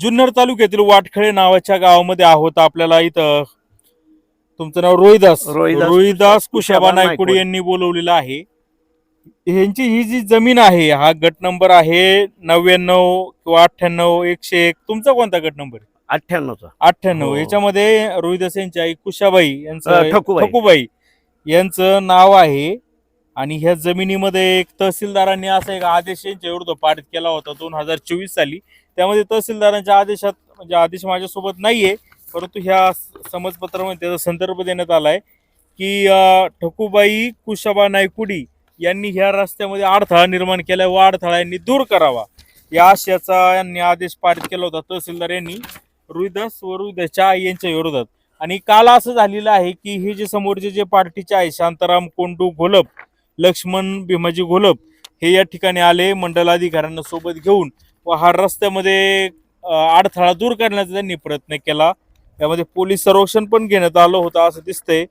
जुन्नर तालुक्यातील वाटखळे नावाच्या गावामध्ये आहोत आपल्याला इथं. तुमचं नाव रोहिदास. रोहिदास रोहिदास कुशाबा कुशाबा नायकुडे नायकुडे. यांनी बोलवलेलं आहे. ह्यांची ही जी जमीन आहे हा गट नंबर आहे नव्याण्णव किंवा अठ्ठ्याण्णव एकशे एक. तुमचा कोणता गट नंबर अठ्ठ्याण्णवचा. अठ्ठ्याण्णव. हो. याच्यामध्ये रोहिदास यांची आई कुशाबाई अ, यांचं ठकूबाई. ठकूबाई यांचं नाव आहे. आणि ह्या जमिनीमध्ये एक तहसीलदारांनी असा एक आदेश यांच्या विरुद्ध पारित केला होता दोन हजार चोवीस साली. त्यामध्ये तहसीलदारांच्या आदेशात म्हणजे आदेश माझ्यासोबत नाही आहे परंतु ह्या समजपत्रामध्ये त्याचा संदर्भ देण्यात आला आहे की ठकूबाई कुशाबा नायकुडी यांनी ह्या रस्त्यामध्ये अडथळा निर्माण केला व अडथळा यांनी दूर करावा. या आशयाचा यांनी आदेश पारित केला होता. तहसीलदार यांनी रुईदास व रुईदासच्या आई यांच्या विरोधात. आणि काल असं झालेलं आहे की हे जे समोरचे जे पार्टीचे आहे शांताराम कोंडू घोलप लक्ष्मण भीमाजी घोलप हे या ठिकाणी आले मंडलाधिकाऱ्यांना सोबत घेऊन व हा रस्त्यामध्ये अडथळा दूर करण्याचा त्यांनी प्रयत्न केला. त्यामध्ये पोलीस संरक्षण पण घेण्यात आलं होतं असं दिसतंय.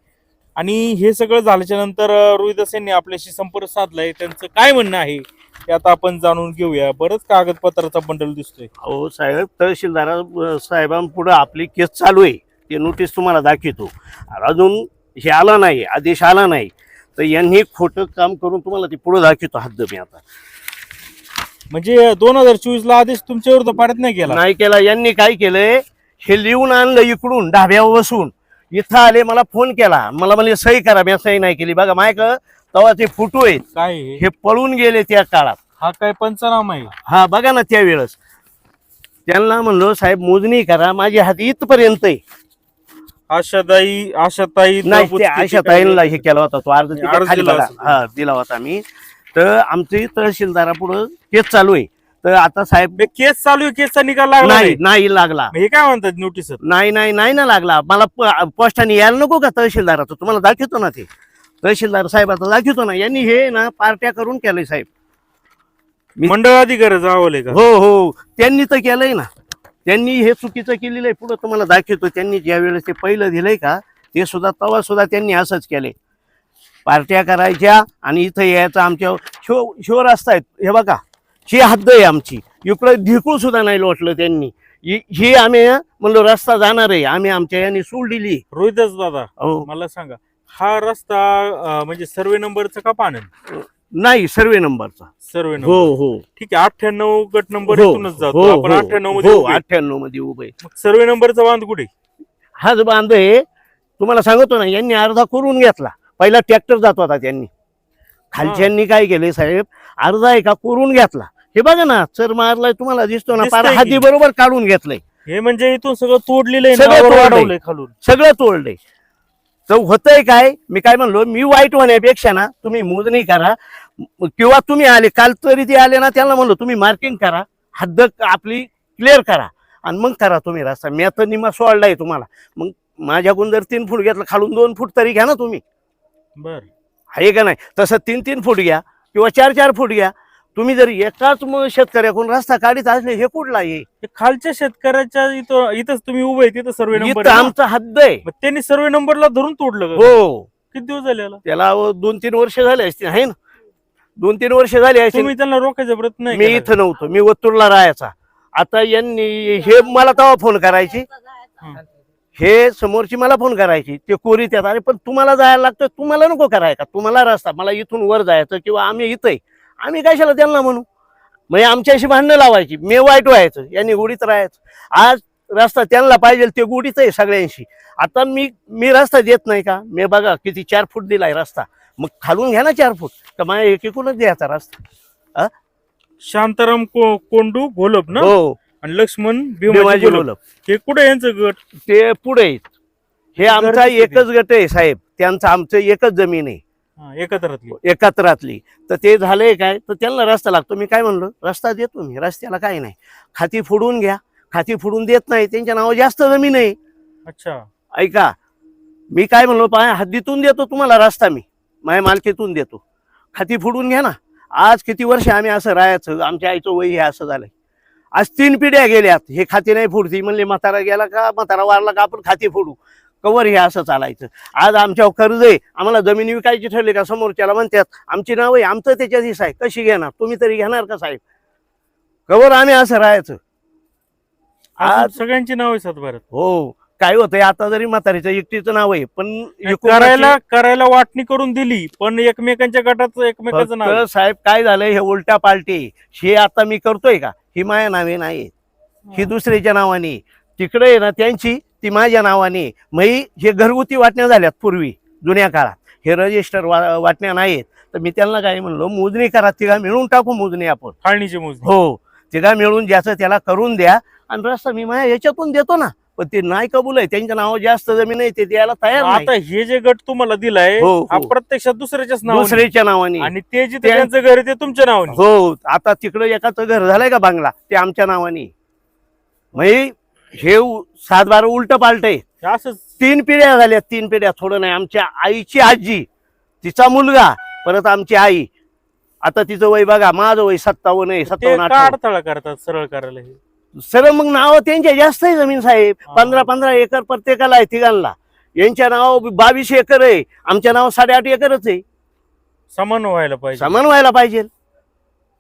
आणि हे सगळं झाल्याच्यानंतर रोहिदास यांनी आपल्याशी संपर्क साधलाय त्यांचं काय म्हणणं आहे ते आता आपण जाणून घेऊया. बरंच कागदपत्राचा बंडल दिसतोय. हो साहेब तहसीलदार साहेबांपुढे आपली केस चालू आहे. ते नोटीस तुम्हाला दाखवतो. अजून हे आला नाही आदेश आला नाही. तर यांनी खोटं काम करून तुम्हाला ते पुढे दाखवतो. हद्द मी आता. म्हणजे दोन हजार चोवीस ला आदेश तुमच्या विरुद्ध पारित नाही केला नाही केला. यांनी काय केलंय? हे लिहून आणलं इकडून डाब्यावर बसून. इथं आले मला फोन केला. मला म्हणजे सही करा मी सही नाही केली. बघा मायक तेव्हा ते फोटो आहेत. काय हे? हे पळून गेले त्या काळात. हा काय पंचनामा आहे हा बघा ना त्यावेळेस. त्यांना म्हणलो साहेब मोजणी करा. माझी हात इथपर्यंत आहे. आशाताई आशाताई नाही दबुचके ते आशा काय- ताईंना हे केला होता तो. अर्ज तिथे अर्ज खाली दिला बघा. असेल. हा दिला होता मी. तर आमची तहसीलदारापुढं केस चालू आहे. तर आता साहेब बे, केस चालू आहे केसचा निकाल लागला नाही नाही? नाही लागला. हे काय म्हणतात नोटीस नाही नाही नाही ना लागला. मला प- पोस्टाने यायला नको का तहसीलदाराचं? तुम्हाला दाखवतो ना ते. तहसीलदार साहेबाचं दाखवतो ना. यांनी हे ना पार्ट्या करून केलंय साहेब. मंडळ अधिकारी जावले का? हो हो. त्यांनी तर केलंय ना. त्यांनी हे चुकीचं केलेलं आहे. पुढं तुम्हाला दाखवतो. त्यांनी ज्या वेळेस ते पहिलं दिलंय का ते सुद्धा तवा सुद्धा त्यांनी असंच केलंय. पार्ट्या करायच्या आणि इथं यायचं आमच्या शो शो रस्ता आहेत. हे बघा ही हद्द आहे आमची. इकडं ढिकूळ सुद्धा नाही लोटलं त्यांनी. हि ही आम्ही म्हणलो रस्ता जाणार आहे. आम्ही आमच्या यांनी सूड दिली. रोहितच दादा अहो, मला सांगा हा रस्ता म्हणजे सर्वे नंबरचा का पानं नाही सर्वे नंबरचा. सर्वे हो नंबर. हो. ठीक आहे अठ्ठ्याण्णव गट नंबर हो जातो. हो, आपण हो, अठ्ठ्याण्णवमध्ये हो उभे. अठ्ठ्याण्णवमध्ये उभे. सर्वे नंबरचा बांध कुठे? हाच बांध आहे. तुम्हाला सांगतो ना यांनी अर्धा करून घेतला. पहिला ट्रॅक्टर जात होता त्यांनी. खालच्यांनी काय केले साहेब? अर्धा आहे का करून घेतला. हे बघा ना चर मारलाय तुम्हाला दिसतो ना दिसतंय पार की. हाती बरोबर काढून घेतलंय. हे म्हणजे इथून सगळं तोडलेलं आहे सगळं नावावर तोडलंय. वाढवलंय खालून. सगळं तोडलंय. तर होतंय काय? मी काय म्हणलो मी वाईट होण्यापेक्षा ना तुम्ही मोजणी करा. म- किंवा तुम्ही आले काल तरी ते आले ना त्यांना म्हणलो तुम्ही मार्किंग करा. हद्द आपली क्लिअर करा. आणि मग करा तुम्ही रस्ता. मी आता निमा सोडलाय तुम्हाला. मग माझ्याकडून जर तीन फूट घेतलं खालून दोन फूट तरी घ्या ना तुम्ही. बर. आहे का नाही? तसं तीन तीन फूट घ्या किंवा चार चार फूट घ्या. तुम्ही जर एकाच शेतकऱ्याकडून रस्ता काढीत असले हे कुठला आहे? हे खालच्या शेतकऱ्याच्या इथं इथंच तुम्ही उभे आहे तिथं सर्वे नंबर इथं आहे ना? आमचा हद्द आहे. मग त्यांनी सर्वे नंबरला धरून तोडलं का? हो. किती दिवस झाले याला? त्याला दोन तीन वर्ष झाले असतील आहे ना? दोन तीन वर्ष झाली असतील. तुम्ही त्यांना रोखायचा प्रयत्न नाही मी केला इथं नव्हतो मी ओतूरला राहायचा. आता यांनी हे मला तेव्हा फोन करायची. हं. हे समोरची मला फोन करायची ते कोरी त्यात अरे पण तुम्हाला जायला लागतं तुम्हाला नको कराय का? तुम्हाला रस्ता मला इथून वर जायचं किंवा आम्ही इथं. आम्ही कशाला त्यांना म्हणू? म्हणजे आमच्याशी भांडणं लावायची मी वाईट व्हायचं यांनी गुढीत राहायचं. आज रस्ता त्यांना पाहिजे ते गुढीच आहे सगळ्यांशी. आता मी मी रस्ता देत नाही का? मी बघा किती चार फूट दिलाय रस्ता. मग खालून घ्या ना चार फूट तर माझ्या एकीकडूनच द्यायचा रस्ता? शांताराम को- कोंडू घोलप ना? हो. आणि लक्ष्मण भीमाजी बोलप हे कुठे यांचं गट? ते पुढे आहेत. हे आमचा एकच गट आहे साहेब. त्यांचं आमचं एकच जमीन आहे. हा, एकत्रातली एकत्रातली तर ते झालंय काय? तर त्यांना रस्ता लागतो. मी काय म्हणलो? रस्ता देतो मी. रस्त्याला काय नाही. खाती फोडून घ्या. खाती फोडून देत नाही. त्यांच्या नावावर जास्त जमीन आहे. अच्छा. ऐका. मी काय म्हणलो? पाय हद्दीतून देतो तुम्हाला रस्ता मी. माझ्या मालकीतून देतो. खाती फोडून घ्या ना. आज किती वर्ष आम्ही असं राहायचं. आमच्या आईचं वय हे असं झालंय. आज तीन पिढ्या गेल्यात. हे खाती नाही फोडती. म्हणले म्हातारा गेला का? म्हातारा वारला का? आपण खाती फोडू. कवर हे असं चालायचं. आज आमच्यावर कर्ज आहे. आम्हाला जमिनी विकायची ठरली का? समोरच्याला म्हणतात आमची नाव आहे. आमचं त्याच्यात हिस्सा आहे कशी घेणार? तुम्ही तरी घेणार का साहेब? कवर आम्ही असं राहायचं. आज सगळ्यांची नाव आहे सातबाऱ्यात. हो. काय होतंय आता जरी म्हातारीचं एकटीचं नाव आहे पण करायला करायला वाटणी करून दिली पण एकमेकांच्या गटाचं एकमेकाचं नाव. फक्त साहेब काय झालंय हे उलटा पालटी. हे आता मी करतोय का? ही माझ्या नावे नाही ही. दुसऱ्याच्या नावाने. तिकडे आहे ना त्यांची ती माझ्या नावाने. मग ही- हे घरगुती वाटण्या झाल्यात पूर्वी जुन्या काळात. हे रजिस्टर वा वाटण्या नाहीत तर मी त्यांना काय म्हणलो मोजणी करा तिघा मिळून टाकू मोजणी आपण. फाळणीची मोजणी. हो तिघा मिळून ज्याचं त्याला करून द्या. आणि रस्ता मी माझ्या याच्यातून देतो ना. पण ते नाही कबूल आहे. त्यांच्या नावावर जास्त जमीन आहे ते द्यायला तयार नाही. आता हे जे गट तुम्हाला दिलाय हो, हा. हो. प्रत्यक्षात दुसऱ्याच्याच नाव दुसऱ्याच्या नावाने. आणि ते जिथे त्या- त्यांचं घर आहे ते तुमच्या नावाने. हो आता तिकडं एकाचं घर झालंय का बांगला? ते आमच्या नावाने. म्हणजे हे उ- सात बारा उलट पालट आहे. हे असंच. तीन पिढ्या झाल्या तीन पिढ्या. थोडं नाही आमच्या आईची आजी तिचा मुलगा परत आमची आई. आता तिचं वय बघा माझं वय सत्तावन्न आहे ते सत्तावन्न का अठ्ठावन्न. अडथळा करतात सरळ करायला हे? सर मग नाव त्यांच्या जास्त आहे जमीन साहेब. पंधरा पंधरा एकर प्रत्येकाला आहे तिघांना. यांच्या नाव बावीस एकर आहे. आमच्या नाव साडेआठ एकरच आहे. समान व्हायला पाहिजे. समान व्हायला पाहिजे.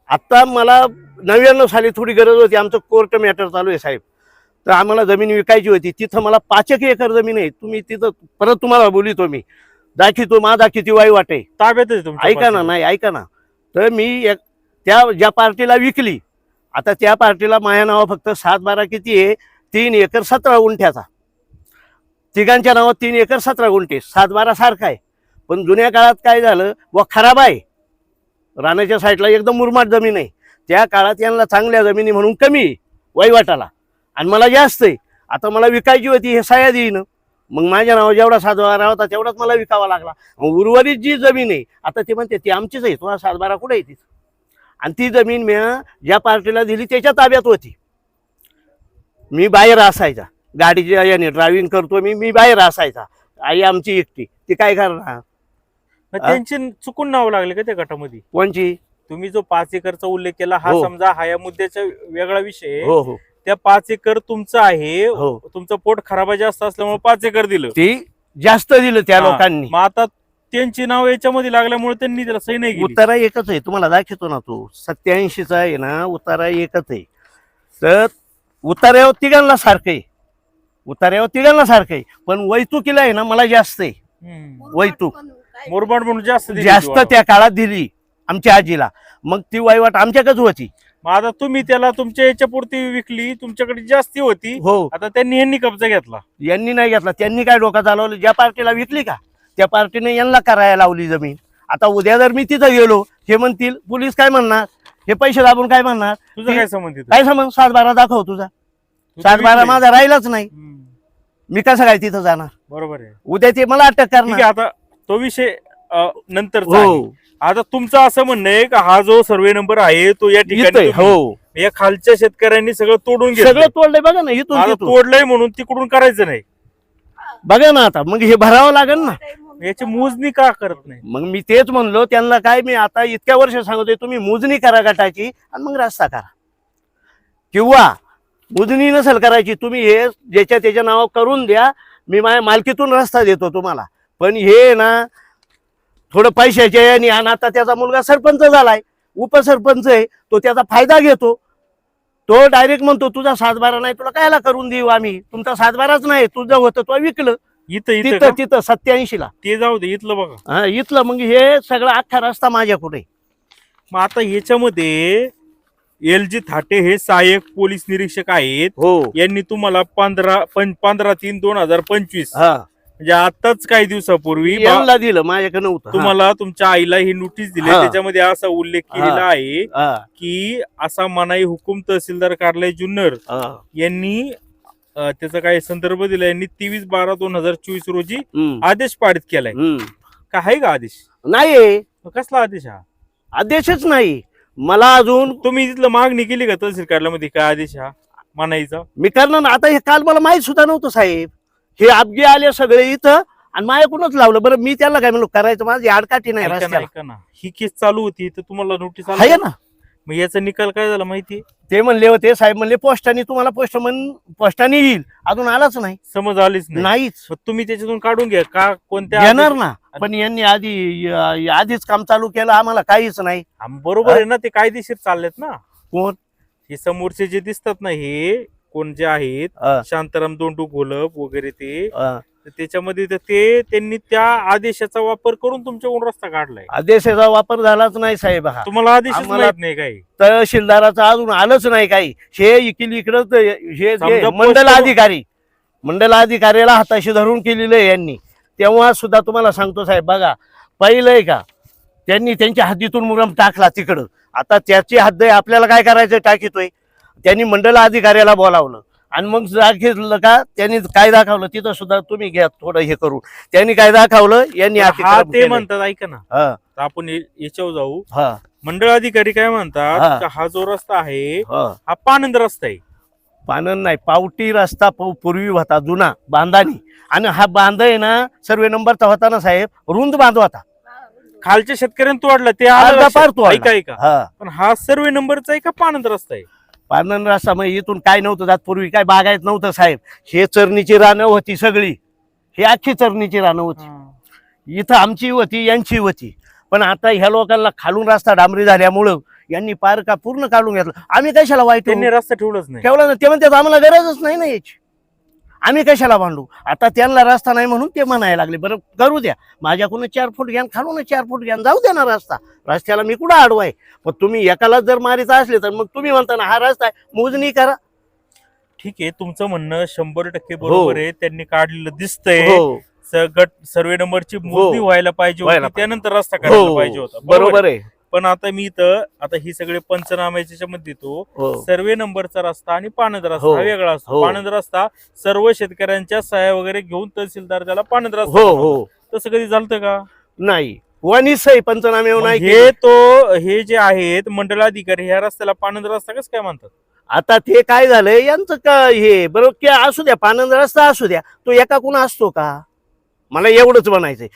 आता मला नव्याण्णव साली थोडी गरज होती. आमचं कोर्ट मॅटर चालू आहे साहेब. तर आम्हाला जमीन विकायची होती. तिथं मला पाच एक एकर जमीन आहे. तुम्ही तिथं परत तुम्हाला बोलितो मी. दाखितो माझा किती वाई वाटे. ताब्यात ऐका ना. नाही ऐका ना. तर मी त्या ज्या पार्टीला विकली आता त्या पार्टीला माझ्या नावा फक्त सात बारा किती आहे? तीन एकर सतरा गुंठ्याचा. तिघांच्या नावात तीन एकर सतरा गुंठे. सात बारा सारखा आहे. पण जुन्या काळात काय झालं? व खराब आहे. रानाच्या साईडला एकदम मुरमाट जमीन आहे. त्या काळात यांना चांगल्या जमिनी म्हणून कमी वैवाटाला आणि मला जास्त आहे. आता मला विकायची होती हे साया देईन. मग माझ्या नावावर जेवढा सातबारा होता तेवढाच मला विकावा लागला. मग उर्वरित जी जमीन आहे आता ते म्हणते ती आमचीच आहे. तुम्हाला सातबारा कुठे आहे तिथं? आणि ती जमीन मी ज्या पार्टीला दिली त्याच्या ताब्यात होती. मी बाहेर असायचा. गाडीच्या याने ड्रायव्हिंग करतो मी मी बाहेर असायचा. आई आमची एकटी ती काय करणार? मग त्यांची चुकून नाव लागले का त्या गटामध्ये? कोणची? तुम्ही जो पाच एकरचा उल्लेख केला हा हो. समजा हा या मुद्द्याचा वेगळा विषय आहे. हो हो. त्या पाच एकर तुमचं आहे हो. तुमचं पोट खराबा जास्त असल्यामुळे पाच एकर दिलं. ती जास्त दिलं त्या हा. लोकांनी. मग आता त्यांची नाव याच्यामध्ये लागल्यामुळे त्यांनी त्याला सही नाही केली. उतारा एकच आहे तुम्हाला दाखवतो ना तो. सत्याऐंशीचा आहे ना उतारा एकच आहे. तर उतार्यावर तिघांना सारखं आहे. उतार्यावर तिघांना सारखं आहे. पण वैतुकीला आहे ना मला जास्त आहे. हम्म. वैतूक. मुरबाड म्हणून जास्त दिली जास्त त्या काळात दिली आमच्या आजीला. मग ती वहिवाट आमच्याकडेच होती. मग आता तुम्ही त्याला तुमच्या याच्या पुरती विकली तुमच्याकडे जास्ती होती. हो. आता त्यांनी यांनी कब्जा घेतला. यांनी नाही घेतला. त्यांनी काय डोका चालवलं? ज्या पार्टीला विकली का? त्या पार्टीने यांना करायला लावली जमीन. आता उद्या जर मी तिथं गेलो हे म्हणतील पोलीस काय म्हणणार? हे पैसे दाबून काय म्हणणार? तुझं काय संबंध इथं? काय समज सात बारा दाखव तुझा. सात बारा. माझा राहिलाच नाही. मी कसं काय तिथं जाणार? बरोबर आहे. उद्या ते मला अटक करणार. आता तो विषय नंतर हो. आता तुमचं असं म्हणणं आहे का हा जो सर्वे नंबर आहे तो या ठिकाणी हो. या खालच्या शेतकऱ्यांनी सगळं तोडून सगळं घेतलं तोडलंय बघा ना तिथून. तोडलंय म्हणून तिकडून करायचं नाही. बघा ना आता मग हे भरावं लागेल ना. याची मोजणी का करत नाही? मग मी तेच म्हणलो त्यांना काय मी आता इतक्या वर्ष सांगतोय तुम्ही मोजणी करा गटाची आणि मग रस्ता करा किंवा मोजणी नसेल करायची तुम्ही हे ज्याच्या त्याच्या नाव करून द्या मी माझ्या मालकीतून रस्ता देतो तुम्हाला. पण हे ना थोडं पैशाचे आणि आणि आता त्याचा मुलगा सरपंच झालाय. उपसरपंच आहे तो त्याचा फायदा घेतो. तो डायरेक्ट म्हणतो तुझा सातबारा नाही तुला कायला करून देऊ आम्ही? तुमचा सातबाराच नाही तुझं होतं तो विकलं. इथं इथं तिथं? तिथं सत्याऐंशीला. ते जाऊ दे इथलं बघा. हा इथलं मग हे सगळं अख्खा रस्ता माझ्याकडे मग आता याच्यामध्ये एल जी थाटे हे सहाय्यक पोलीस निरीक्षक आहेत. हो. यांनी तुम्हाला पंधरा पं- पंधरा तीन दोन हजार पंचवीस. हा. म्हणजे आताच काही दिवसापूर्वी बा- यांना दिलं माझ्याकडे नव्हतं. तुम्हाला तुमच्या आईला ही नोटीस दिली. हा. त्याच्यामध्ये असा उल्लेख केलेला हा. आहे हा, की असा मनाई हुकुम तहसीलदार कार्यालय जुन्नर हा. यांनी त्याचा काही संदर्भ दिला यांनी तेवीस बारा दोन हजार चोवीस रोजी हम्म, आदेश पारित केलाय. हम्म. का आहे का आदेश? नाही मग कसला आदेश हा? आदेशच नाही. मला अजून तुम्ही तिथलं मागणी केली का तहसील कार्यालयामध्ये? काय आदेश हा? मनाईचा मी करणार ना आता हे काल मला माहीत सुद्धा नव्हतं साहेब. हे अपघे आले सगळे इथं आणि माझ्याकडूनच लावलं. बरं मी त्याला काय म्हणलो करायचं माझी आडकाठी नाही ऐका ना रस्त्याला. ऐका ना. ही केस चालू होती तर तुम्हाला नोटीस आहे ना. मग याचा निकाल काय झाला माहिती? ते म्हणले होते साहेब म्हणले पोस्टाने तुम्हाला पोस्टमन पोस्टाने येईल. अजून आलाच नाही. समज आलीच नाही. नाहीच. मग तुम्ही त्याच्यातून काढून घ्या. का कोणत्या येणार ना. पण यांनी आधी आधीच काम चालू केलं आम्हाला काहीच नाही. आम- बरोबर आहे ना ते कायदेशीर चाललेत ना. कोण? हे समोरचे जे दिसतात ना हे कोण जे आहेत? शांताराम दोंडू घोलप वगैरे ते. तर त्याच्यामध्ये तर ते त्यांनी त्या आदेशाचा वापर करून तुमच्याकडून रस्ता काढलाय. आदेशाचा वापर झालाच नाही साहेब हा. तुम्हाला आम्हाला- माहीत नाही काही. तहसीलदाराचं अजून आलंच नाही काही. हे इकडे इकडं हे जे समजा मंडल पोस्ट- अधिकारी मंडल अधिकाऱ्याला हाताशी धरून केलेलं आहे यांनी. तेव्हा सुद्धा तुम्हाला सांगतो साहेब बघा पहिलंय का त्यांनी त्यांच्या हद्दीतून मुरम टाकला तिकडं. आता त्याची हद्द आहे आपल्याला काय करायचं टाकीतोय. त्यांनी मंडल अधिकाऱ्याला बोलावलं. आणि मग दाखवलं का त्यांनी काय दाखवलं तिथं सुद्धा तुम्ही घ्या थोडं हे करून. त्यांनी काय दाखवलं यांनी हा ते. म्हणतात ऐका ना. हा. तर आपण ये- याच्यावर जाऊ. हा. मंडळ अधिकारी काय म्हणतात हा. का हा जो रस्ता आहे हा. हा पानंद रस्ता आहे. पानन नाही पावटी रस्ता पू- पूर्वी होता जुना बांधानी. आणि हा बांध आहे ना सर्वे नंबरचा होता ना साहेब रुंद बांध होता. खालच्या शेतकऱ्यांनी तोडला ते अर्धा आलं पार. तोडला. ऐका ऐका. हा. पण हा सर्वे नंबरचा आहे का पानंद रस्ता आहे? पानन रस्ता मग इथून काय नव्हतं जात पूर्वी काय बागायत नव्हतं साहेब. हे चरणीची रानं होती सगळी. ही अख्खी चरणीची रानं होती. इथं आमची होती यांची होती. पण आता ह्या लोकांना खालून रस्ता डांबरी झाल्यामुळं यांनी पार का पूर्ण काढून घेतलं. आम्ही कशाला वाईट? त्यांनी रस्ता ठेवलाच नाही. ठेवला ना ते म्हणतात आम्हाला गरजच नाही ना याची. आम्ही कशाला भांडू? आता त्यांना रस्ता नाही म्हणून ते म्हणायला लागले. बरं करू द्या. माझ्याकडून चार फूट घ्या खालून चार फूट घ्या जाऊ द्या ना रस्ता. रस्त्याला मी कुठं अडवाय पण तुम्ही एकाला जर मारित असले तर मग तुम्ही म्हणता ना हा रस्ता आहे मोजणी करा. ठीक आहे तुमचं म्हणणं शंभर टक्के बरोबर आहे. त्यांनी काढलेलं दिसतंय. हो. स- गट सर्वे नंबरची मोजणी हो. व्हायला पाहिजे व्हायला होती त्यानंतर रस्ता काढायला हो. पाहिजे होता. बरोबर आहे. पण आता मी इथं आता ही सगळे पंचनाम्याच्या मध्ये देतो हो सर्वे नंबरचा रस्ता आणि पानंद रस्ता हो. वेगळा असतो हो. पानंद रस्ता सर्व शेतकऱ्यांच्या सह्या वगैरे घेऊन तहसीलदार त्याला पानंद रस्ता हो. हो तसं कधी झालं का नाही वनिस आहे पंचनामे नाही हे. तो हे जे आहेत मंडळाधिकारी ह्या रस्त्याला पानंद रस्ता कसं काय म्हणतात आता ते काय झालंय यांचं का हे बरोबर असू द्या पानंद रस्ता असू द्या तो एका कुणा असतो का मला एवढंच म्हणायचंय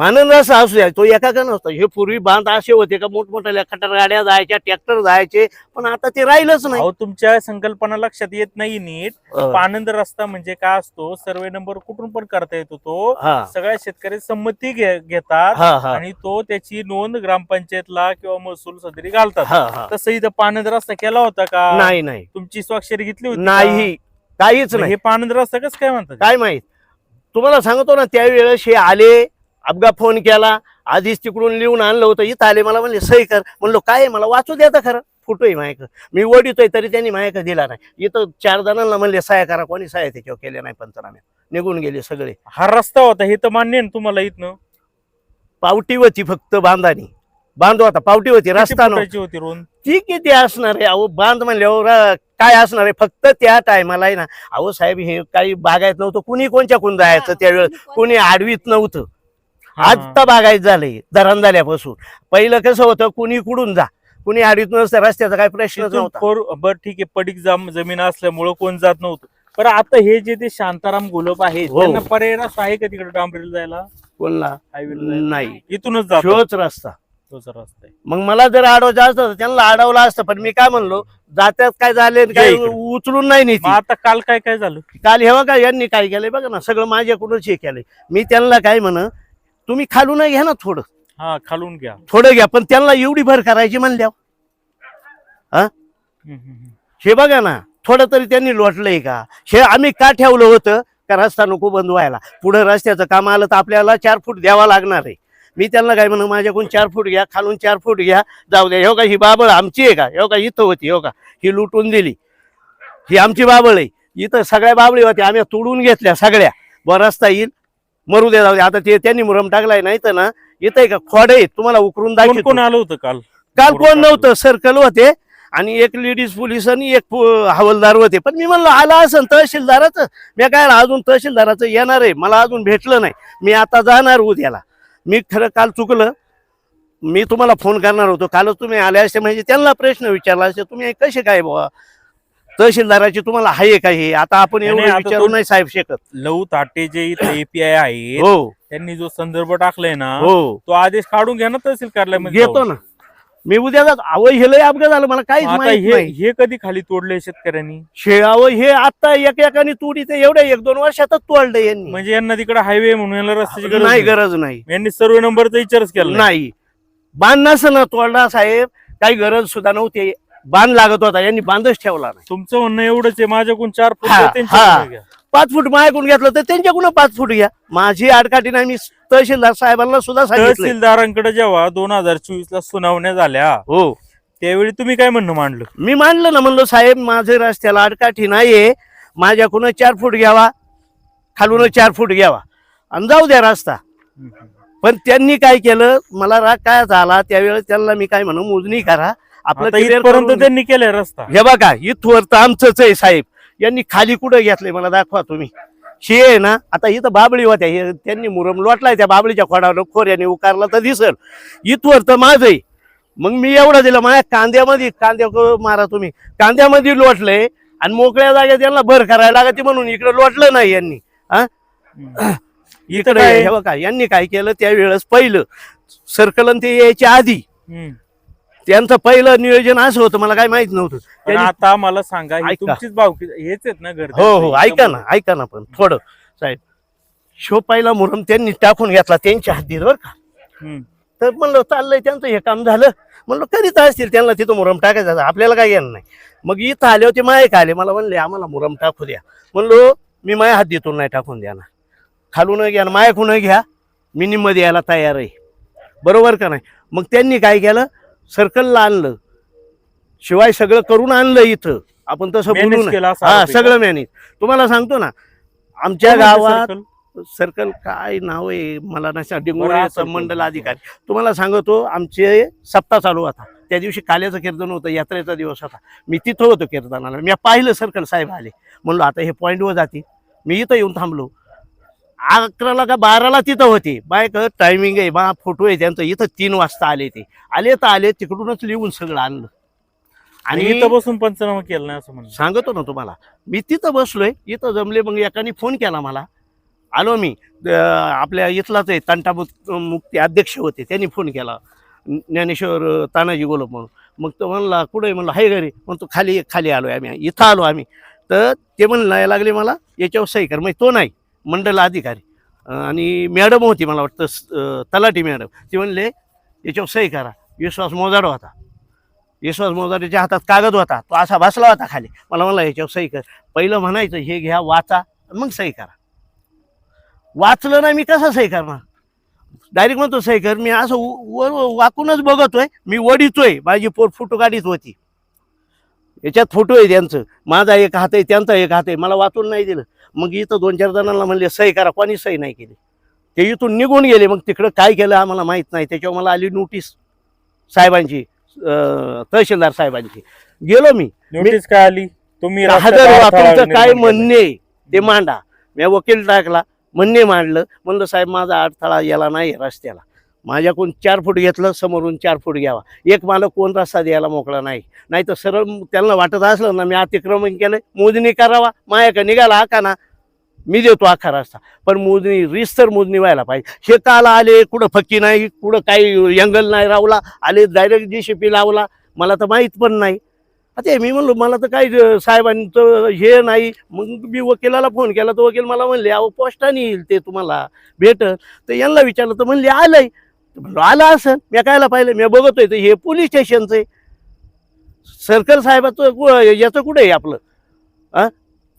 रस्ता असू द्या तो एका का नसतो. हे पूर्वी बांध असे होते का मोठमोठ्या खटर गाड्या जायच्या ट्रॅक्टर जायचे पण आता ते राहिलंच नाही. अहो तुमच्या संकल्पना लक्षात येत नाही नीट. अं, पानंद रस्ता म्हणजे काय असतो? सर्वे नंबर कुठून पण करता येतो तो. हा. सगळ्या शेतकरी संमती घेतात हा हा. आणि तो त्याची नोंद ग्रामपंचायतला किंवा महसूल सदरी घालतात. हा हा. तसं इथं पानंद रस्ता केला होता का? नाही नाही. तुमची स्वाक्षरी घेतली होती? नाही. काहीच नाही. हे पानंद रस्ता कसं काय म्हणतात? काय माहीत? तुम्हाला सांगतो ना त्यावेळेस हे आले अपघात फोन केला आधीच तिकडून लिहून आणलं होतं इथं आले मला म्हणले सही कर. म्हणलो काय? मला वाचू द्या तर खरं. फोटो आहे मायक मी वडितोय तरी त्यांनी मायक दिला नाही. इथं चार जणांना म्हणले सहाय्य करा कोणी सहाय्य त्याच्यावर केले नाही पंचनामे निघून गेले सगळे. हा रस्ता होता हे तर मान्य ना तुम्हाला इथनं? पावटी होती फक्त बांधानी. बांध होता पावटी होती रस्ता नव्हता. होती रोन? ती किती असणार आहे? अहो बांध म्हणल्यावर अं, काय असणार आहे? फक्त त्या टायमाला आहे ना. अहो साहेब हे काही बागायत नव्हतं कुणी कोणच्या कोण जायचं त्यावेळेस? कुणी आडवीत नव्हतं. हा. आता बागायत झालंय धरण झाल्यापासून. पहिलं कसं होतं कुणी कुडून जा. कुणी आडवीत नसतं रस्त्याचा काही प्रश्नच तिथून नव्हता. पोर- बरं ठीक आहे पडीक जाम जमीन असल्यामुळं कोण जात नव्हतं. पण आता हे जे ते शांताराम गुलाब आहेत हो. त्यांना पर्याय रस्ता आहे का तिकडे डांबरीला जायला? कोणला? हायवेला नाही. इथूनच जातो. शोच रस्ता. तोच रस्ता आहे. मग मला जर अडवायचं असतं तर त्यांना अडवलं असतं पण मी काय म्हणलो जात्यात काय झाले काय इकडे. उचलून नाही मग नेती आता काल काय काय झालं? काल हे बघा यांनी काय केलंय बघा ना सगळं माझ्याकडूनच हे केलंय. मी त्यांना काय म्हण तुम्ही खालून घ्या ना थोडं. हा खालून घ्या. थोडं घ्या पण त्यांना एवढी भर करायची म्हणल्यावर. हे? बघा ना थोडं तरी त्यांनी लोटलंय का? हे आम्ही का ठेवलं होतं? का रस्ता नको बंद व्हायला? पुढे रस्त्याचं काम आलं तर आपल्याला चार फूट द्यावा लागणार आहे. मी त्यांना काय म्हणू माझ्याकडून चार फूट घ्या खालून चार फूट घ्या जाऊ द्या. हो का ही बाबळ आमची आहे का? हो का इथं होती हो का ही लुटून दिली. ही आमची बाबळ आहे. इथं सगळ्या बाबळी होत्या आम्ही तोडून घेतल्या सगळ्या. व रस्ता येईल. मरू द्या जाऊ द्या आता ते त्यांनी मुरम टाकलाय नाही तर ना इथं आहे का खोड आहे. तुम्हाला उकरून कोण दाखवतो. कोण आलं होतं काल? काल कोण. नव्हतं? सर्कल होते. आणि एक लेडीज पोलीस आणि एक पो- हवालदार होते. पण मी म्हणलो आला असेल तहसीलदाराचं. मी काय अजून तहसीलदाराचं येणार आहे. मला अजून भेटलं नाही. मी आता जाणार उद्याला. मी खरं काल चुकलं. मी तुम्हाला फोन करणार होतो. कालच तुम्ही आले असते म्हणजे त्यांना प्रश्न विचारला असते तुम्ही कसे काय बुवा? तहसीलदाराची तुम्हाला आहे का हे? आता आपण नाही, एवढं आता विचारू तो- नाही साहेब शकत. लव ताटे जे इथं एपीआय आहेत हो. त्यांनी जो संदर्भ टाकलाय ना हो. तो आदेश काढून घ्या ना तहसील कार्यालयामध्ये घेतो जाऊन. ना. मी उद्या जात. अहो हे लय अपघात झालं मला काहीच आता माहीत हे नाही. हे कधी खाली तोडले शेतकऱ्यांनी? शेळावं हे आता एक एकाने तुडी ते एवढ्या एक दोन वर्षातच तोडलं यांनी. म्हणजे यांना तिकडे हायवे म्हणून याला रस्त्याची गरज नाही नाही. गरज नाही. यांनी सर्व नंबरचा विचारच केला नाही. नाही. बांध नसं ना तोडला साहेब काही गरज सुद्धा नव्हती. बांध लागत होता यांनी बांधच ठेवला नाही. तुमचं म्हणणं एवढंच आहे माझ्याकडून चार फूट हा, हा. पाच फूट माझ्याकडून घेतलं तर त्यांच्याकडून पाच फूट घ्या. माझी आडकाठी नाही मी तहसीलदार साहेबांना सुद्धा सांगितलं तहसीलदारांकडे जेव्हा दोन हजार चोवीस ला सुनावण्या झाल्या हो. त्यावेळी तुम्ही काय म्हणणं मांडलं? मी मानलं ना म्हणलो साहेब माझे रस्त्याला आडकाठी नाहीये माझ्याकडून चार फूट घ्यावा खालून चार फूट घ्यावा. आणि जाऊ द्या रस्ता. पण त्यांनी काय केलं मला राग काय झाला त्यावेळेस त्यांना मी काय म्हणू मोजणी करा. आपलं आता clear इथपर्यंत करून- त्यांनी केलाय रस्ता. हे बघा इथवर तर आमचंच आहे साहेब. यांनी खाली कुठं घेतलंय मला दाखवा तुम्ही. शे आहे ना आता इथं बाबळी होत्या. हे त्यांनी मुरम लोटलाय त्या बाबळीच्या खोडावर. खोऱ्याने उकारला तर दिसल. इथवर तर माझं आहे. मग मी एवढं दिलं माझ्या कांद्यामध्ये कांद्या मारा तुम्ही. कांद्यामध्ये लोटलंय आणि मोकळ्या जागेत त्यांना भर करायला लागते म्हणून इकडे लोटलं नाही यांनी. हा? इकडे काय? हे बघा यांनी काय केलं त्यावेळेस पहिलं सर्कल ते यायच्या आधी. हम्म. त्यांचं पहिलं नियोजन असं होतं मला काय माहीत नव्हतं. पण त्यांनी आता मला सांगा ही ऐका. तुमचीच भावकी हेच आहेत ना घर हो हो ऐका ना ऐका ना पण थोडं. साहेब शो पहिला मुरम त्यांनी टाकून घेतला त्यांच्या हद्दीत बरं का. तर म्हणलं चाललंय त्यांचं हे काम झालं. म्हणलं करीत असतील त्यांना तिथं मुरम टाकायचं आता आपल्याला काय घेणं नाही. मग इथं आले होते मायक आले. मला म्हणले आम्हाला मुरम टाकू द्या. म्हणलो मी माया हद्दीतून नाही टाकून द्या ना खालून घ्या ना मायाकून घ्या. मी निम्मध्ये यायला तयार आहे. बरोबर का नाही? मग त्यांनी काय केलं? सर्कलला आणलं. शिवाय सगळं करून आणलं इथं. आपण तसं Manage बोलू केलं ना असं हा आरोप. आहे सगळं मॅनेज तुम्हाला सांगतो ना आमच्या गावात सर्कल? काय नाव आहे? मला नशा असेल मंडल. अधिकारी. तुम्हाला सांगतो आमचे सप्ताह चालू होता. त्या दिवशी काल्याचं कीर्तन होतं यात्रेचा दिवस होता. मी तिथं होतो कीर्तनाला. मी पाहिलं सर्कल साहेब आले. म्हणलो आता हे पॉईंटवर जातील. मी इथं येऊन थांबलो. अकराला का बाराला तिथं होते. बाय टायमिंग आहे बा फोटो आहे त्यांचं इथं तीन वाजता आले ते. आले तर आले तिकडूनच लिहून सगळं आणलं. आणि इथं बसून पंचनामा केलं नाही असं म्हणणं सांगतो ना तुम्हाला. मी तिथं बसलोय इथं जमले मग एकाने फोन केला मला. आलो मी. आपल्या इथलाच आहे तंटामुक्त मुक्ती अध्यक्ष होते त्यांनी फोन केला. ज्ञानेश्वर तानाजी गोलप म्हणून. मग तो म्हणला कुठे? म्हणलं हाय घरी. मग तो खाली खाली आलोय आम्ही. इथं आलो आम्ही. तर ते म्हणलं लागले मला याच्यावर सही कर. मग तो नाही. मंडल अधिकारी आणि मॅडम होती मला वाटतं तलाठी मॅडम. ती म्हणले याच्यावर सही करा. विश्वास मोजाड होता. विश्वास मोजारीच्या हातात कागद होता. तो असा बसला होता खाली. मला म्हणला याच्यावर सही कर. पहिलं म्हणायचं हे घ्या वाचा मग सही करा. वाचलं नाही मी कसं सही करणार? डायरेक्ट म्हणतो सही कर. मी असं व- वर वाकूनच बघतोय मी वडीतोय माझी पोर फोटो काढीत होती. याच्यात फोटो आहे त्यांचं. माझा एक हात आहे त्यांचा एक हात आहे. मला वाचून नाही दिलं. मग इथं दोन चार जणांना म्हणले सही करा. कोणी सही नाही केली. ते इथून निघून गेले. मग तिकडं काय केलं आम्हाला माहीत नाही. त्याच्यावर मला आली नोटीस साहेबांची तहसीलदार साहेबांची. गेलो मी. नोटीस काय आली? तुम्ही तुमचं काय. म्हणणे? ते मांडा. मी वकील टाकला. म्हणणे मांडलं. म्हणलं साहेब माझा अडथळा याला नाही रस्त्याला. माझ्याकडून चार फूट घेतलं समोरून चार फूट घ्यावा. एक मला कोण रस्ता द्यायला मोकळा नाही. नाही तर सरळ त्यांना वाटत असलं ना मी अतिक्रमण केलं मोजणी करावा. मायाकडे निघाला हा ना मी देतो आखा रस्ता. पण मोजणी रिस्तर मोजणी व्हायला पाहिजे. शेताला आले कुठं फक्की नाही कुठं काही यंगल नाही रावला आले डायरेक्ट जी शिपी लावला. मला तर माहीत पण नाही. आता मी म्हणलो मला तर काही साहेबांचं हे नाही. मग मी वकिलाला फोन केला तर वकील मला म्हणले अहो पोस्टाने येईल ते तुम्हाला. भेटत तर यांना विचारलं तर म्हणले आलंय. म्हणलो आलं असं. मी कायला पाहिलं? मी बघतोय तर हे पोलीस स्टेशनचं आहे. सर्कल साहेबाचं याचं कुठं आहे आपलं? हा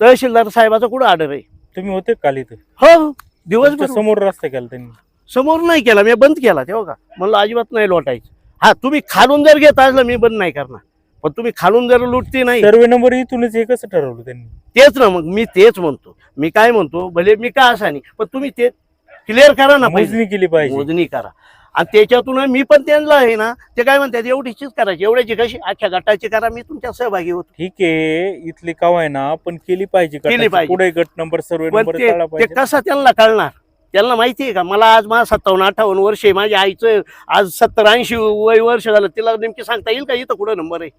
तहसीलदार साहेबाचं कुठं ऑर्डर आहे? तुम्ही होते काल इथे? हो तुमच्या दिवसभर समोर रस्ता केला त्यांनी. समोर नाही केला मी बंद केला तेव्हा का? म्हणलं अजिबात नाही लोटायचं. हा तुम्ही खालून जर घेत असलं मी बंद नाही करणार. पण तुम्ही खालून जर लुटते नाही. सर्वे नंबर इथूनच हे कसं ठरवलं त्यांनी? तेच ना मग मी तेच म्हणतो. मी काय म्हणतो भले मी का असा नाही पण तुम्ही ते क्लिअर करा ना. मोजणी केली पाहिजे. मोजणी करा. आणि त्याच्यातून मी पण त्यांना आहे ना ते काय म्हणतात एवढीचीच करायची एवढ्याची कशी अख्ख्या गटाची करा मी तुमच्या सहभागी होतो. ठीक आहे इथली काव आहे ना पण केली पाहिजे केली. पाहिजे. पुढे गट नंबर सर्वे पण नंबर ते कळला ते पाहिजे कसं त्यांना कळणार? त्यांना माहिती आहे का? मला आज माझा सत्तावन्न अठ्ठावन्न वर्ष आहे माझ्या आईचं आज सत्तर ऐंशी वय वर्ष झालं तिला नेमकी सांगता येईल का? इथं कुठं नंबर आहे?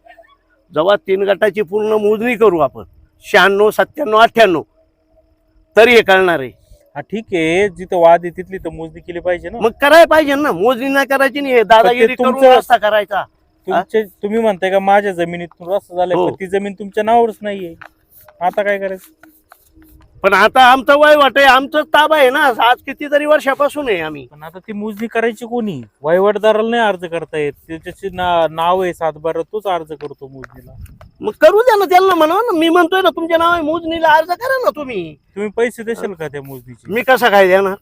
जेव्हा तीन गटाची पूर्ण मोजणी करू आपण. शहाण्णव सत्त्याण्णव अठ्ठ्याण्णव. तरी हे कळणार आहे. हा ठीक आहे. जिथं वाद आहे तिथली तर मोजणी केली पाहिजे ना. मग करायला पाहिजे ना. मोजणी नाही करायची नाही हे दादागिरी करून तुमचं- रस्ता करायचा. तुमचे तुम्ही म्हणताय का माझ्या जमिनीतून रस्ता झालाय हो. पण ती जमीन तुमच्या नावावरच नाहीये. आता काय करायचं? पण आता आमचं वय वाटय आमचं ताबा आहे ना. आज कितीतरी वर्षापासून आहे आम्ही. पण आता ती मोजणी करायची कोणी? वहिवाटदाराला नाही अर्ज करता येत. त्याच्याची ना- नाव आहे सातबारा तोच अर्ज करतो मोजणीला. मग करू द्या ना त्यांना म्हणा ना. मी म्हणतोय ना तुमच्या नाव मोजणीला अर्ज करा ना तुम्ही. तुम्ही पैसे देशाल का त्या मोजणीचे? मी कसा काय देणार?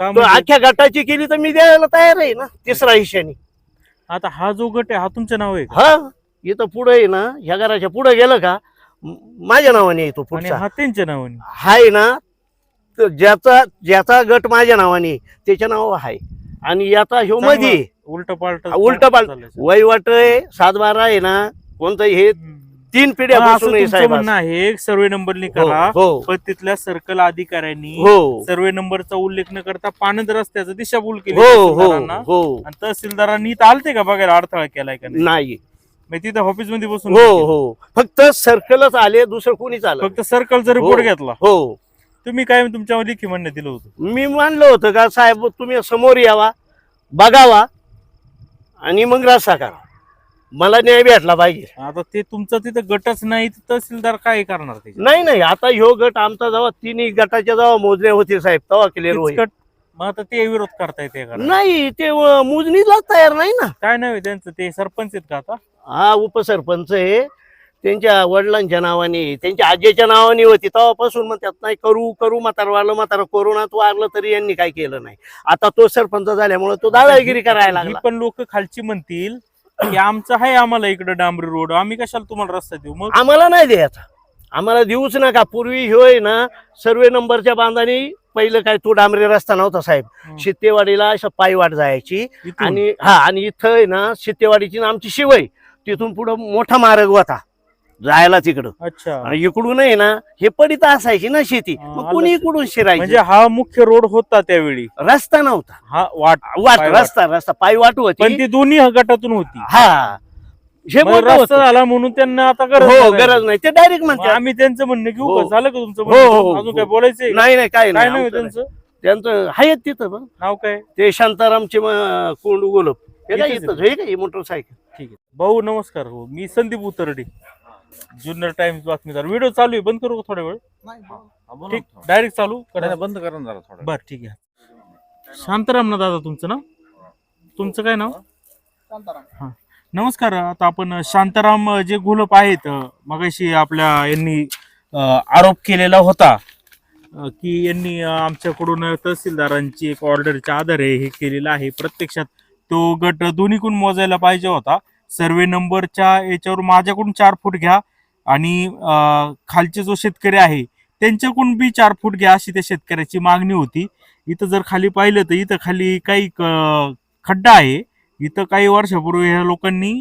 का तो म्हणजे? अख्ख्या गटाची केली तर मी द्यायला तयार आहे ना तिसरा हिशाने आता हा जो गट आहे हा तुमच्या नाव आहे का? हा इथं पुढे आहे ना ह्या घराच्या पुढे गेलं का माझ्या नावाने येतो आणि पुढचा. हा त्यांच्या नावाने. हाय ना तर ज्याचा ज्याचा गट माझ्या नावाने त्याच्या नाव आहे आणि याचा ह्यो. मध्ये उलट पालट उलट पालट वैवाट आहे सातबारा आहे ना कोणतं हे तीन पिढ्या बसून आहे साहेब. म्हणणं आहे एक सर्वे नंबरनी हो, करा हो पण तिथल्या सर्कल अधिकाऱ्यांनी हो. सर्वे नंबरचा उल्लेख न करता पानंद रस्त्याचं दिशाभूल केली हो हो तहसीलदारांना. हो. आणि तहसीलदारांनी इथं आलते का बघायला अडथळा केलाय का नाही. तिथं ऑफिसमध्ये बसून हो हो. फक्त सर्कलच आले दुसरं कोणीच आलं फक्त सर्कलचा रिपोर्ट हो. घेतला. हो. तुम्ही काय तुमच्या लेखी म्हणणं दिलं होतं? मी मानलं होतं का साहेब तुम्ही समोर यावा बघावा आणि मग रस्ता करा. मला न्याय भेटला पाहिजे. आता ते तुमचं तिथं गटच नाही तहसीलदार काय करणार ते नाही नाही. आता ह्यो गट आमचा जेव्हा तिन्ही गटाच्या जेव्हा मोजण्या होते साहेब तेव्हा क्लिअर होईल. मग आता ते विरोध करताय ते करा नाही ते अं, मोजणीलाच तयार नाही ना. काय नाव आहे त्यांचं? ते सरपंच आहेत का आता? हा उपसरपंच आहे. त्यांच्या वडिलांच्या नावाने त्यांच्या आजीच्या नावाने होती. तेव्हापासून मग त्यात नाही करू करू म्हातार वारलं म्हातारा कोरोनात वारलं तरी यांनी काय केलं नाही. आता तो सरपंच झाल्यामुळे तो दादागिरी करायला ही लागला. पण लोक खालची म्हणतील की आमचं आहे आम्हाला इकडे डांबरी रोड. आम्ही कशाला तुम्हाला रस्ता देऊ? मग आम्हाला नाही द्यायचा आम्हाला देऊच नका. पूर्वी ह्यो आहे ना सर्वे नंबरच्या बांधाने पहिलं काय तो डांबरे रस्ता नव्हता साहेब. हं. शितेवाडीला असं पायवाट जायची. इथून. आणि हा आणि इथं आहे ना शितेवाडीची ना आमची शिवय तिथून पुढं मोठा मार्ग होता. जायला तिकडं अच्छा. आणि इकडून आहे ना हे पडित असायची ना शेती. हा, मग. कोणी इकडून म्हणजे शिरायचं हा मुख्य रोड होता त्यावेळी. रस्ता नव्हता. हा वाट वाट पायवाट. रस्ता रस्ता पायवाट पण होती ती दोन्ही गटातून होती. हा. हे मग मोठं रस्ता होतं. झाला म्हणून त्यांना आता गरज हो नाही. गरज नाही. ते डायरेक्ट मग म्हणतात. आम्ही त्यांचं म्हणणं घेऊ हो. का झालं का तुमचं हो, म्हणणं? हो, अजून हो. काय बोलायचंय? नाही नाही काय काय नाही. नाव आहे आमचं नाही. त्यांचं? त्यांचं आहेत तिथं बघ नाव काय? ते शांतारामचे म- कोंडू गोलप. हे काय इथंच इथंच हे काय मोटरसायकल ठीक आहे. भाऊ नमस्कार. हो मी संदीप उतरडे. जुन्नर टाइम्स बातमीदार. व्हिडिओ चालू आहे. बंद करू का थोड्या वेळ? ठीक. डायरेक्ट चालू? करा. बंद करा ना जरा थोडं. बर ठीक आहे. शांताराम ना दादा तुमचं नाव? तुमचं काय नाव? हा. नमस्कार. आता आपण शांताराम जे घोलप आहेत मगाशी आपल्या यांनी अ, आरोप केलेला होता अ, की यांनी अ, आमच्याकडून तहसीलदारांची एक ऑर्डरच्या आधारे हे केलेलं आहे. प्रत्यक्षात तो गट दोन्हीकडून मोजायला पाहिजे होता. सर्वे नंबरच्या याच्यावर माझ्याकडून चार फूट घ्या आणि खालचे जो शेतकरी आहे त्यांच्याकडून बी चार फूट घ्या अशी त्या शेतकऱ्याची मागणी होती. इथं जर खाली पाहिलं तर इथं खाली काही क- खड्डा आहे. इथं काही वर्षापूर्वी ह्या लोकांनी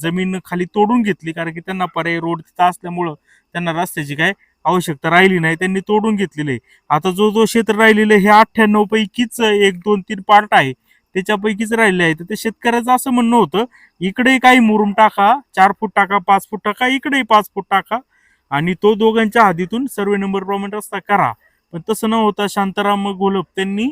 जमीन खाली तोडून घेतली कारण की त्यांना पर्याय रोड तिथं असल्यामुळं त्यांना रस्त्याची काय आवश्यकता राहिली नाही. त्यांनी तोडून घेतलेले आहे. आता जो जो क्षेत्र राहिलेलं आहे, हे अठ्ठ्याण्णव पैकीच एक दोन तीन पार्ट आहे. त्याच्यापैकीच राहिले आहे तर ते शेतकऱ्याचं असं म्हणणं होतं इकडेही काही मुरुम टाका चार फूट टाका पाच फूट टाका इकडेही पाच फूट टाका आणि तो दोघांच्या हद्दीतून सर्वे नंबर प्रमाणे रस्ता करा. पण तसं न होता शांताराम घोलप त्यांनी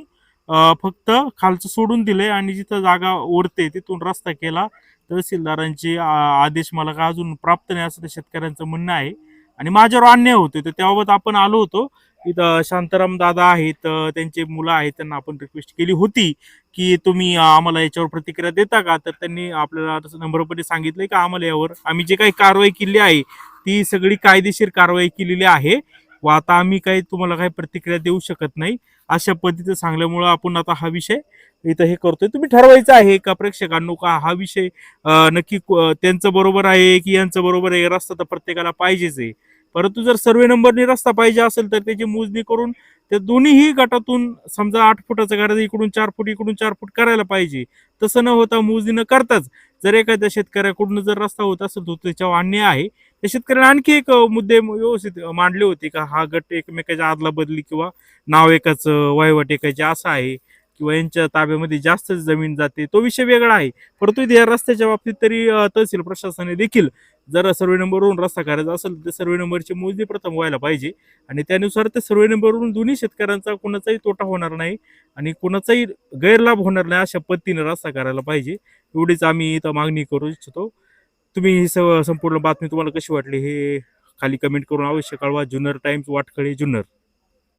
फक्त खालचं सोडून दिले आणि जिथं जागा ओरते तिथून रस्ता केला. तहसीलदारांचे आदेश मला का अजून प्राप्त नाही असं शेतकऱ्यांचं म्हणणं आहे. आणि माझ्यावर अन्याय होते तर त्याबाबत आपण आलो होतो. इथं शांताराम दादा आहेत त्यांचे मुलं आहेत त्यांना आपण रिक्वेस्ट केली होती. की तुम्ही आम्हाला याच्यावर प्रतिक्रिया देता का? तर त्यांनी आपल्याला तसं नम्रपणे सांगितलंय का आम्हाला यावर? आम्ही जे काही कारवाई केली आहे ती सगळी कायदेशीर कारवाई केलेली आहे. व आता आम्ही काही तुम्हाला काही प्रतिक्रिया देऊ शकत नाही. अशा पद्धतीचं सांगल्यामुळं आपण आता हा विषय इथं हे करतोय. तुम्ही ठरवायचं आहे का प्रेक्षकांनो का हा विषय नक्की त्यांचं बरोबर आहे की यांचं बरोबर आहे? रस्ता तर प्रत्येकाला पाहिजेच आहे. परंतु जर सर्वे नंबरने रस्ता पाहिजे असेल तर त्याची मोजणी करून त्या दोन्हीही गटातून समजा आठ फुटाचं करायचं इकडून चार फूट इकडून चार फूट करायला पाहिजे. तसं न होता मोजणी न करताच जर एखाद्या शेतकऱ्याकडून जर रस्ता होत असेल तर त्याच्यावर अन्याय आहे. त्या शेतकऱ्याने आणखी एक मुद्दे व्यवस्थित मांडले होते का हा गट एकमेकाच्या आदला बदली किंवा नाव एकाचं वहिवाट एकाचे असं आहे किंवा यांच्या ताब्यामध्ये जास्त जमीन जाते तो विषय वेगळा आहे. परंतु इथे या रस्त्याच्या बाबतीत तरी तहसील प्रशासनाने देखील जर सर्वे नंबरवरून रस्ता करायचा असेल तर सर्वे नंबरची मोजणी प्रथम व्हायला पाहिजे. आणि त्यानुसार त्या सर्वे नंबरवरून दोन्ही शेतकऱ्यांचा कोणाचाही तोटा होणार नाही आणि कोणाचाही गैरलाभ होणार नाही अशा पद्धतीने रस्ता करायला पाहिजे. एवढीच आम्ही इथं मागणी करू इच्छितो. तुम्ही ही स- संपूर्ण बातमी तुम्हाला कशी वाटली हे खाली कमेंट करून अवश्य कळवा. जुन्नर टाइम्स वाटखळे जुन्नर.